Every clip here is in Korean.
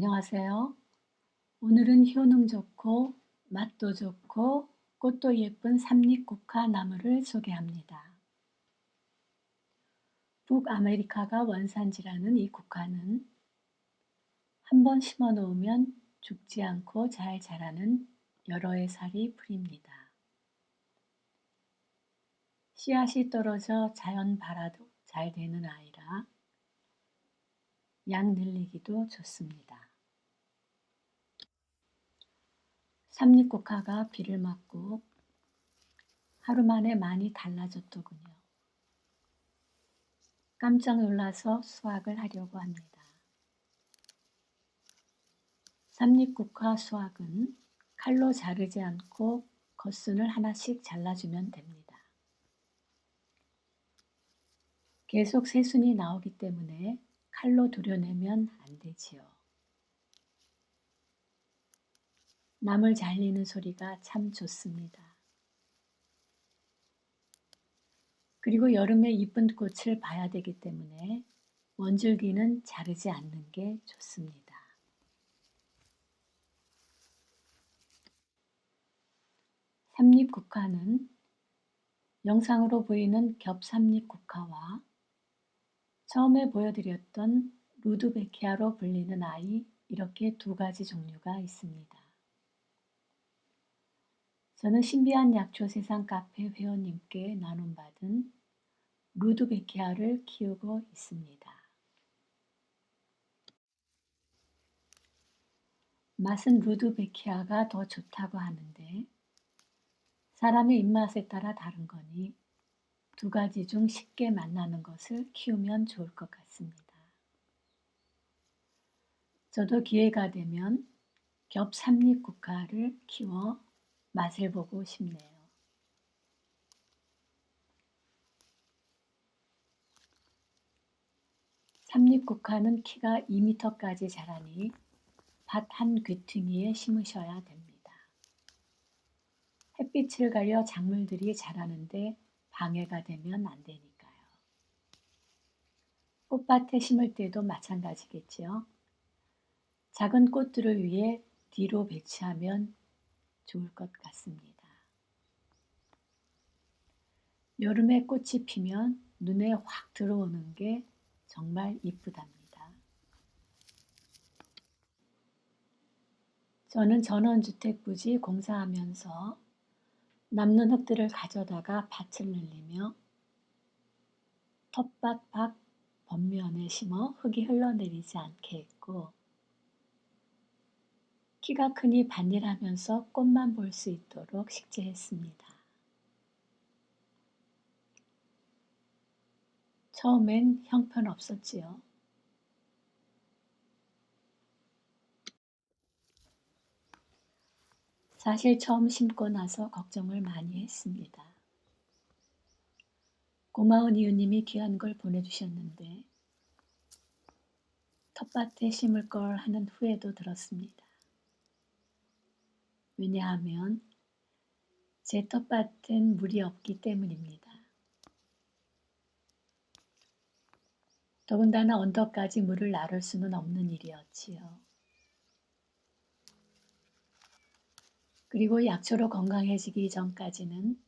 안녕하세요. 오늘은 효능 좋고 맛도 좋고 꽃도 예쁜 삼립국화 나무를 소개합니다. 북아메리카가 원산지라는 이 국화는 한 번 심어 놓으면 죽지 않고 잘 자라는 여러 해 살이 풀입니다. 씨앗이 떨어져 자연 발화도 잘 되는 아이라 양 늘리기도 좋습니다. 삼립국화가 비를 맞고 하루 만에 많이 달라졌더군요. 깜짝 놀라서 수확을 하려고 합니다. 삼립국화 수확은 칼로 자르지 않고 겉순을 하나씩 잘라주면 됩니다. 계속 새순이 나오기 때문에 칼로 도려내면 안 되지요. 남을 잘리는 소리가 참 좋습니다. 그리고 여름에 이쁜 꽃을 봐야 되기 때문에 원줄기는 자르지 않는 게 좋습니다. 삼립 국화는 영상으로 보이는 겹삼립 국화와 처음에 보여드렸던 루드베키아로 불리는 아이 이렇게 두 가지 종류가 있습니다. 저는 신비한 약초 세상 카페 회원님께 나눔받은 루드베키아를 키우고 있습니다. 맛은 루드베키아가 더 좋다고 하는데 사람의 입맛에 따라 다른 거니 두 가지 중 쉽게 만나는 것을 키우면 좋을 것 같습니다. 저도 기회가 되면 겹 삼립 국화를 키워 맛을 보고 싶네요. 삼립국화는 키가 2m까지 자라니 밭 한 귀퉁이에 심으셔야 됩니다. 햇빛을 가려 작물들이 자라는데 방해가 되면 안 되니까요. 꽃밭에 심을 때도 마찬가지겠지요. 작은 꽃들을 위해 뒤로 배치하면 좋을 것 같습니다. 여름에 꽃이 피면 눈에 확 들어오는 게 정말 이쁘답니다. 저는 전원주택 부지 공사하면서 남는 흙들을 가져다가 밭을 늘리며 텃밭 밖 겉면에 심어 흙이 흘러내리지 않게 했고 키가 크니 반일하면서 꽃만 볼 수 있도록 식재했습니다. 처음엔 형편없었지요. 사실 처음 심고 나서 걱정을 많이 했습니다. 고마운 이웃님이 귀한 걸 보내주셨는데 텃밭에 심을 걸 하는 후회도 들었습니다. 왜냐하면 제 텃밭엔 물이 없기 때문입니다. 더군다나 언덕까지 물을 나를 수는 없는 일이었지요. 그리고 약초로 건강해지기 전까지는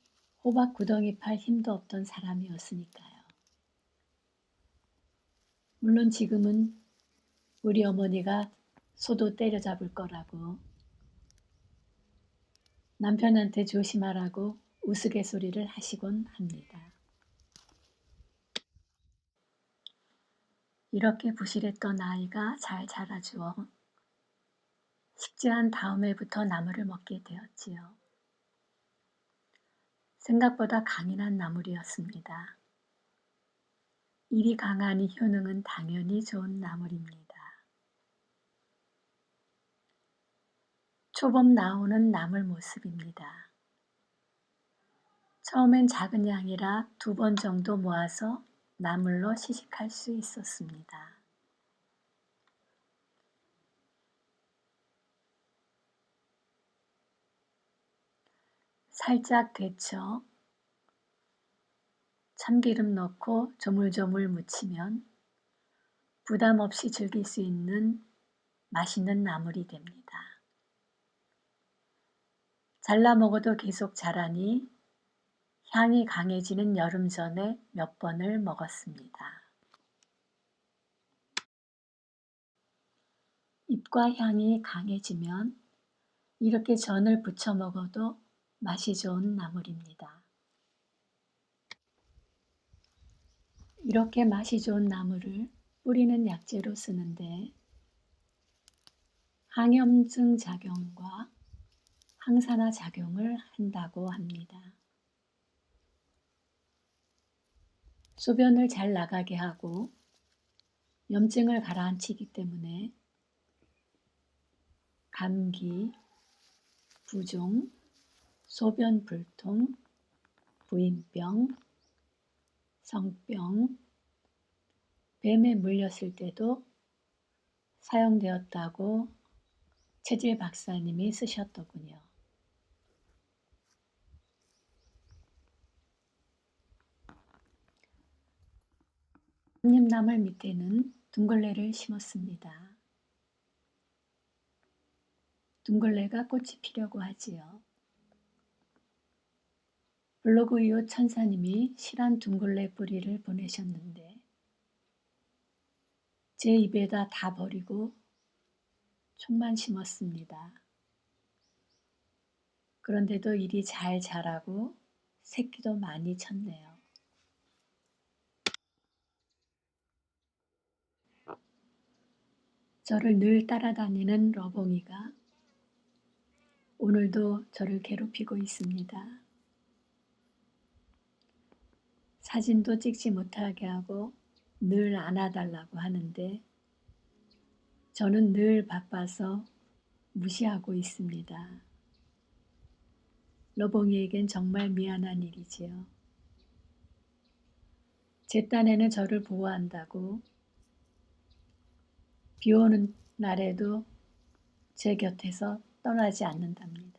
호박 구덩이 팔 힘도 없던 사람이었으니까요. 물론 지금은 우리 어머니가 소도 때려잡을 거라고 남편한테 조심하라고 우스갯소리를 하시곤 합니다. 이렇게 부실했던 아이가 잘 자라주어 식재한 다음 해부터 나무를 먹게 되었지요. 생각보다 강인한 나물이었습니다. 일이 강하니 효능은 당연히 좋은 나물입니다. 초범 나오는 나물 모습입니다. 처음엔 작은 양이라 두 번 정도 모아서 나물로 시식할 수 있었습니다. 살짝 데쳐 참기름 넣고 조물조물 무치면 부담 없이 즐길 수 있는 맛있는 나물이 됩니다. 잘라 먹어도 계속 자라니 향이 강해지는 여름 전에 몇 번을 먹었습니다. 잎과 향이 강해지면 이렇게 전을 부쳐 먹어도 맛이 좋은 나물입니다. 이렇게 맛이 좋은 나물을 뿌리는 약재로 쓰는데 항염증 작용과 항산화 작용을 한다고 합니다. 소변을 잘 나가게 하고 염증을 가라앉히기 때문에 감기, 부종, 소변 불통, 부인병, 성병, 뱀에 물렸을 때도 사용되었다고 체질 박사님이 쓰셨더군요. 한림나물 밑에는 둥글레를 심었습니다. 둥글레가 꽃이 피려고 하지요. 블로그 이웃 천사님이 실한 둥글레 뿌리를 보내셨는데 제 입에다 다 버리고 총만 심었습니다. 그런데도 일이 잘 자라고 새끼도 많이 쳤네요. 저를 늘 따라다니는 러봉이가 오늘도 저를 괴롭히고 있습니다. 사진도 찍지 못하게 하고 늘 안아달라고 하는데 저는 늘 바빠서 무시하고 있습니다. 러봉이에겐 정말 미안한 일이지요. 제 딴에는 저를 보호한다고 비 오는 날에도 제 곁에서 떠나지 않는답니다.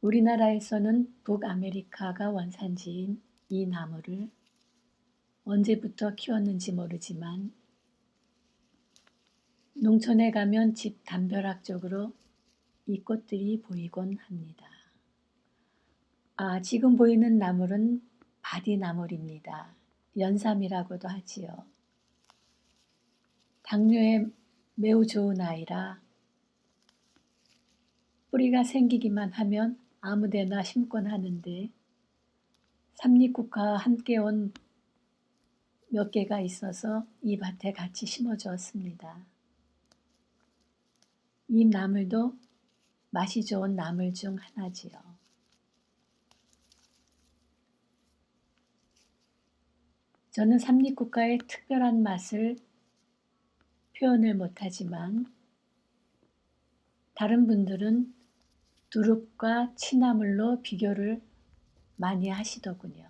우리나라에서는 북아메리카가 원산지인 이 나무를 언제부터 키웠는지 모르지만 농촌에 가면 집 담벼락 쪽으로 이 꽃들이 보이곤 합니다. 아, 지금 보이는 나물은 바디나물입니다. 연삼이라고도 하지요. 당뇨에 매우 좋은 아이라 뿌리가 생기기만 하면 아무데나 심곤 하는데 삼립국화와 함께 온 몇 개가 있어서 이 밭에 같이 심어 주었습니다. 이 나물도 맛이 좋은 나물 중 하나지요. 저는 삼립국화의 특별한 맛을 표현을 못하지만 다른 분들은 두릅과 취나물로 비교를 많이 하시더군요.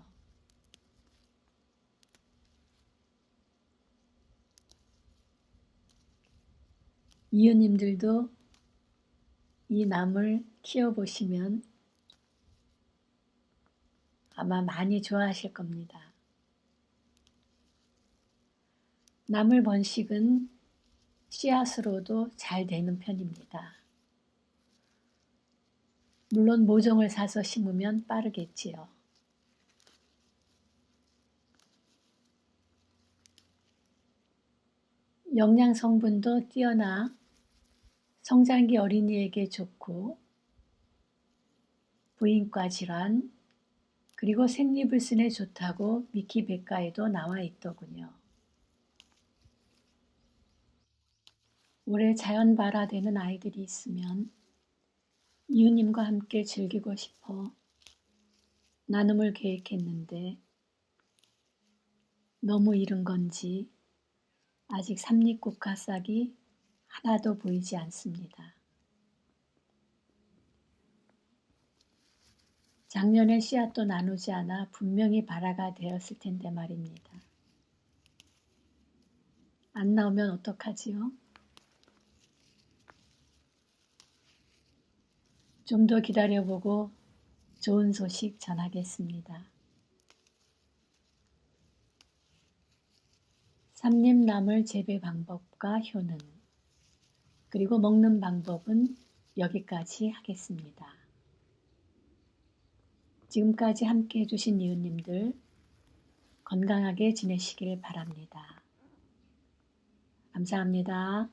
이웃님들도 이 나물 키워보시면 아마 많이 좋아하실 겁니다. 나물 번식은 씨앗으로도 잘 되는 편입니다. 물론 모종을 사서 심으면 빠르겠지요. 영양 성분도 뛰어나 성장기 어린이에게 좋고 부인과 질환 그리고 생리불순에 좋다고 미키 백과에도 나와 있더군요. 올해 자연 발화 되는 아이들이 있으면 이웃님과 함께 즐기고 싶어 나눔을 계획했는데 너무 이른 건지 아직 삼립국화 싹이 하나도 보이지 않습니다. 작년에 씨앗도 나누지 않아 분명히 발화가 되었을 텐데 말입니다. 안 나오면 어떡하지요? 좀 더 기다려보고 좋은 소식 전하겠습니다. 삼림나물 재배 방법과 효능 그리고 먹는 방법은 여기까지 하겠습니다. 지금까지 함께 해주신 이웃님들 건강하게 지내시길 바랍니다. 감사합니다.